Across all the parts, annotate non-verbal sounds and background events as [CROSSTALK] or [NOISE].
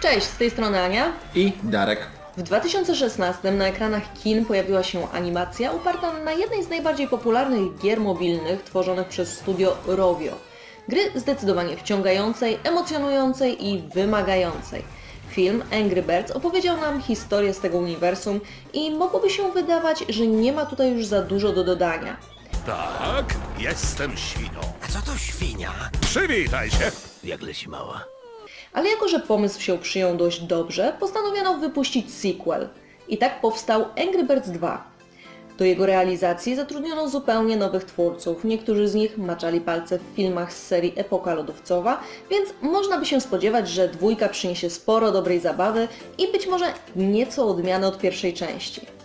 Cześć, z tej strony Ania. I Darek. W 2016 na ekranach kin pojawiła się animacja oparta na jednej z najbardziej popularnych gier mobilnych tworzonych przez studio Rovio. Gry zdecydowanie wciągającej, emocjonującej i wymagającej. Film Angry Birds opowiedział nam historię z tego uniwersum i mogłoby się wydawać, że nie ma tutaj już za dużo do dodania. Tak, jestem świnią. A co to świnia? Przywitaj się. Jak leci mała? Ale jako, że pomysł się przyjął dość dobrze, postanowiono wypuścić sequel. I tak powstał Angry Birds 2. Do jego realizacji zatrudniono zupełnie nowych twórców. Niektórzy z nich maczali palce w filmach z serii Epoka Lodowcowa, więc można by się spodziewać, że dwójka przyniesie sporo dobrej zabawy i być może nieco odmiany od pierwszej części.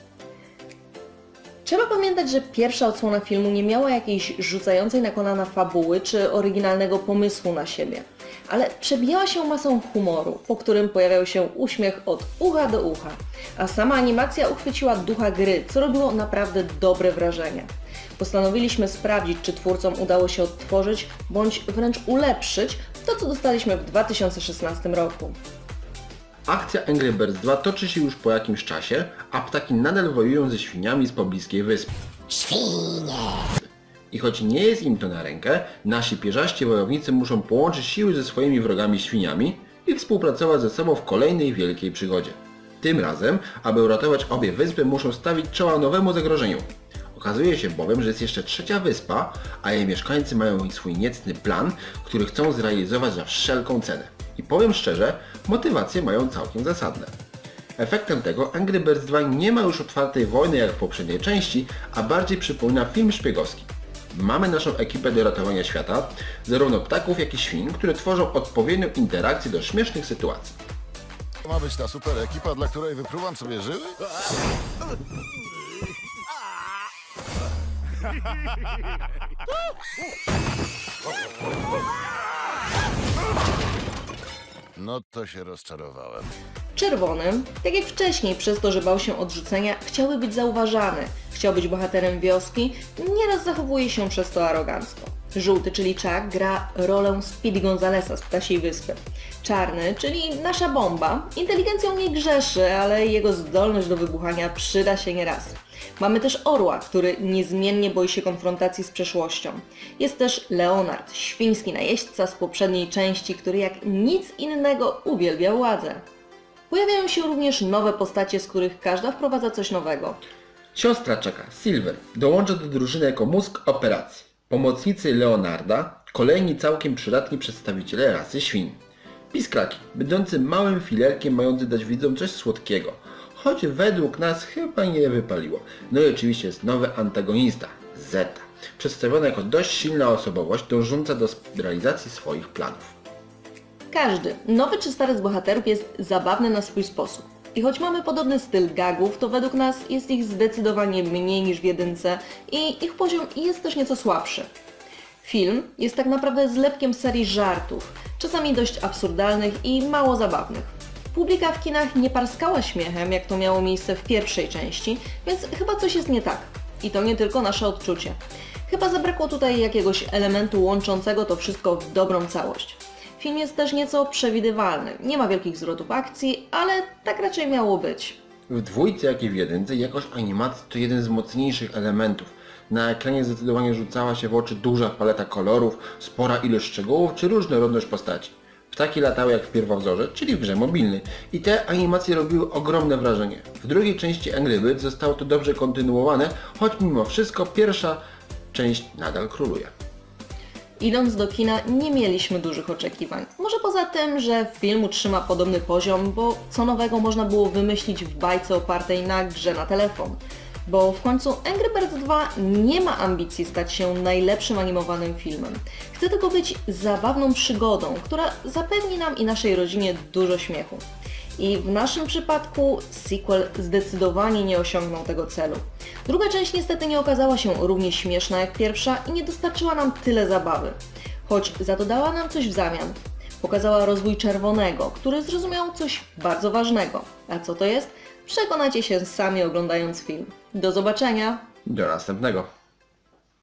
Trzeba pamiętać, że pierwsza odsłona filmu nie miała jakiejś rzucającej na kolana fabuły czy oryginalnego pomysłu na siebie, ale przebijała się masą humoru, po którym pojawiał się uśmiech od ucha do ucha, a sama animacja uchwyciła ducha gry, co robiło naprawdę dobre wrażenie. Postanowiliśmy sprawdzić, czy twórcom udało się odtworzyć bądź wręcz ulepszyć to, co dostaliśmy w 2016 roku. Akcja Angry Birds 2 toczy się już po jakimś czasie, a ptaki nadal wojują ze świniami z pobliskiej wyspy. Świnie! I choć nie jest im to na rękę, nasi pierzaści wojownicy muszą połączyć siły ze swoimi wrogami świniami i współpracować ze sobą w kolejnej wielkiej przygodzie. Tym razem, aby uratować obie wyspy, muszą stawić czoła nowemu zagrożeniu. Okazuje się bowiem, że jest jeszcze trzecia wyspa, a jej mieszkańcy mają swój niecny plan, który chcą zrealizować za wszelką cenę. I powiem szczerze, motywacje mają całkiem zasadne. Efektem tego Angry Birds 2 nie ma już otwartej wojny jak w poprzedniej części, a bardziej przypomina film szpiegowski. Mamy naszą ekipę do ratowania świata, zarówno ptaków jak i świn, które tworzą odpowiednią interakcję do śmiesznych sytuacji. To ma być ta super ekipa, dla której wypruwam sobie żyły? [LAUGHS] No to się rozczarowałem. Czerwony, tak jak wcześniej, przez to, że bał się odrzucenia, chciałby być zauważany, chciał być bohaterem wioski, nieraz zachowuje się przez to arogancko. Żółty, czyli Chuck, gra rolę Speedy Gonzalesa z Ptasiej Wyspy. Czarny, czyli nasza bomba, inteligencją nie grzeszy, ale jego zdolność do wybuchania przyda się nieraz. Mamy też Orła, który niezmiennie boi się konfrontacji z przeszłością. Jest też Leonard, świński najeźdźca z poprzedniej części, który jak nic innego uwielbia władzę. Pojawiają się również nowe postacie, z których każda wprowadza coś nowego. Siostra czeka, Silver, dołącza do drużyny jako mózg operacji. Pomocnicy Leonarda, kolejni całkiem przydatni przedstawiciele rasy świn. Piskraki, będący małym filerkiem mający dać widzom coś słodkiego, choć według nas chyba nie wypaliło. No i oczywiście jest nowy antagonista, Zeta, przedstawiona jako dość silna osobowość dążąca do realizacji swoich planów. Każdy, nowy czy stary z bohaterów jest zabawny na swój sposób. I choć mamy podobny styl gagów, to według nas jest ich zdecydowanie mniej niż w jedynce i ich poziom jest też nieco słabszy. Film jest tak naprawdę zlepkiem serii żartów, czasami dość absurdalnych i mało zabawnych. Publika w kinach nie parskała śmiechem, jak to miało miejsce w pierwszej części, więc chyba coś jest nie tak. I to nie tylko nasze odczucie. Chyba zabrakło tutaj jakiegoś elementu łączącego to wszystko w dobrą całość. Film jest też nieco przewidywalny, nie ma wielkich zwrotów akcji, ale tak raczej miało być. W dwójce, jak i w jedynce jakość animacji to jeden z mocniejszych elementów. Na ekranie zdecydowanie rzucała się w oczy duża paleta kolorów, spora ilość szczegółów czy różnorodność postaci. Ptaki latały jak w pierwowzorze, czyli w grze mobilnej i te animacje robiły ogromne wrażenie. W drugiej części Angry Birds zostało to dobrze kontynuowane, choć mimo wszystko pierwsza część nadal króluje. Idąc do kina nie mieliśmy dużych oczekiwań. Może poza tym, że film utrzyma podobny poziom, bo co nowego można było wymyślić w bajce opartej na grze na telefon. Bo w końcu Angry Birds 2 nie ma ambicji stać się najlepszym animowanym filmem. Chce tylko być zabawną przygodą, która zapewni nam i naszej rodzinie dużo śmiechu. I w naszym przypadku sequel zdecydowanie nie osiągnął tego celu. Druga część niestety nie okazała się równie śmieszna jak pierwsza i nie dostarczyła nam tyle zabawy. Choć za to dała nam coś w zamian. Pokazała rozwój czerwonego, który zrozumiał coś bardzo ważnego. A co to jest? Przekonacie się sami oglądając film. Do zobaczenia! Do następnego.